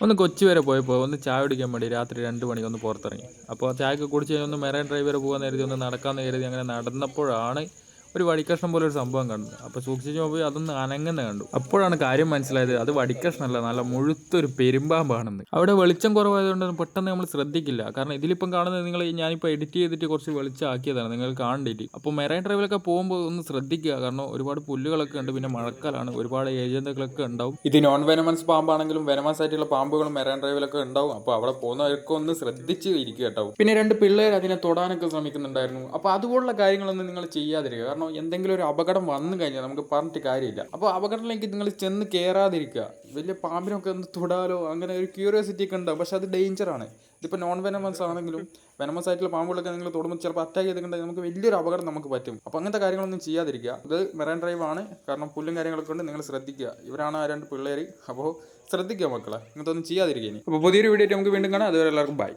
ഒന്ന് കൊച്ചി വരെ പോയപ്പോൾ ഒന്ന് ചായ കുടിക്കാൻ വേണ്ടി രാത്രി രണ്ട് മണിക്ക് ഒന്ന് പുറത്തിറങ്ങി. അപ്പോൾ ചായയൊക്കെ കുടിച്ച് കഴിഞ്ഞ് ഒന്ന് മെറൈൻ ഡ്രൈവ് വരെ പോകാൻ കരുതി ഒന്ന് നടക്കാമെന്ന് കരുതി അങ്ങനെ നടന്നപ്പോഴാണ് ഒരു വടിക്കഷ്ണം പോലെ ഒരു സംഭവം കണ്ടു. അപ്പോൾ സൂക്ഷിച്ച് പോയി അതൊന്ന് അനങ്ങുന്ന കണ്ടു. അപ്പോഴാണ് കാര്യം മനസ്സിലായത് അത് വടിക്കഷ്ണമല്ല നല്ല മുഴുത്തൊരു പെരുമ്പാമ്പാണെന്ന്. അവിടെ വെളിച്ചം കുറവായതുകൊണ്ട് പെട്ടെന്ന് നമ്മൾ ശ്രദ്ധിക്കില്ല. കാരണം ഇതിലിപ്പം കാണുന്നത് നിങ്ങൾ ഞാനിപ്പോൾ എഡിറ്റ് ചെയ്തിട്ട് കുറച്ച് വെളിച്ചമാക്കിയതാണ് നിങ്ങൾ കാണേണ്ടിട്ട് അപ്പോൾ മെറൈൻ ഡ്രൈവിലൊക്കെ പോകുമ്പോൾ ഒന്ന് ശ്രദ്ധിക്കുക. കാരണം ഒരുപാട് പുല്ലുകളൊക്കെ ഉണ്ട് പിന്നെ മഴക്കാലാണ് ഒരുപാട് ഏജന്റുകളൊക്കെ ഉണ്ടാവും. ഇത് നോൺ വെനമൻസ് പാമ്പാണെങ്കിലും വെനമൻസ് ആയിട്ടുള്ള പാമ്പുകളും മെറൈൻ ഡ്രൈവിലൊക്കെ ഉണ്ടാവും. അപ്പോൾ അവിടെ പോകുന്നവർക്ക് ഒന്ന് ശ്രദ്ധിച്ച് ഇരിക്കുക കേട്ടോ. പിന്നെ രണ്ട് പിള്ളേർ അതിനെ തൊടാനൊക്കെ ശ്രമിക്കുന്നുണ്ടായിരുന്നു. അപ്പോൾ അതുപോലുള്ള കാര്യങ്ങളൊന്നും നിങ്ങൾ ചെയ്യാതിരിക്കുക. കാരണം എന്തെങ്കിലും ഒരു അപകടം വന്നു കഴിഞ്ഞാൽ നമുക്ക് പറഞ്ഞിട്ട് കാര്യമില്ല. അപ്പോൾ അപകടത്തിലേക്ക് നിങ്ങൾ ചെന്ന് കയറാതിരിക്കുക. വലിയ പാമ്പിനൊക്കെ ഒന്ന് തൊടാലോ അങ്ങനെ ഒരു ക്യൂരിയോസിറ്റി ഒക്കെ ഉണ്ടാവും. പക്ഷെ അത് ഡേഞ്ചറാണ് ഇതിപ്പോൾ നോൺ വെനമസ് ആണെങ്കിലും വെനമസ് ആയിട്ടുള്ള പാമ്പുകളൊക്കെ നിങ്ങൾ തൊടുമ്പോൾ ചിലപ്പോൾ അറ്റാക്ക് ചെയ്തിട്ടുണ്ടെങ്കിൽ നമുക്ക് വലിയൊരു അപകടം നമുക്ക് പറ്റും. അപ്പോൾ അങ്ങനത്തെ കാര്യങ്ങളൊന്നും ചെയ്യാതിരിക്കുക. ഇത് മെറൈൻ ഡ്രൈവ് ആണ്. കാരണം പുല്ലും കാര്യങ്ങളൊക്കെ ഉണ്ട്. നിങ്ങൾ ശ്രദ്ധിക്കുക. ഇവരാണ് ആ രണ്ട് പിള്ളേർ അപ്പോൾ ശ്രദ്ധിക്കുക മക്കളെ. ഇങ്ങനത്തെ ഒന്നും ചെയ്യാതിരിക്കുക ഇനി. അപ്പോൾ പുതിയൊരു വീഡിയോ നമുക്ക് വീണ്ടും കാണാം. അതുവരെ എല്ലാവർക്കും ബൈ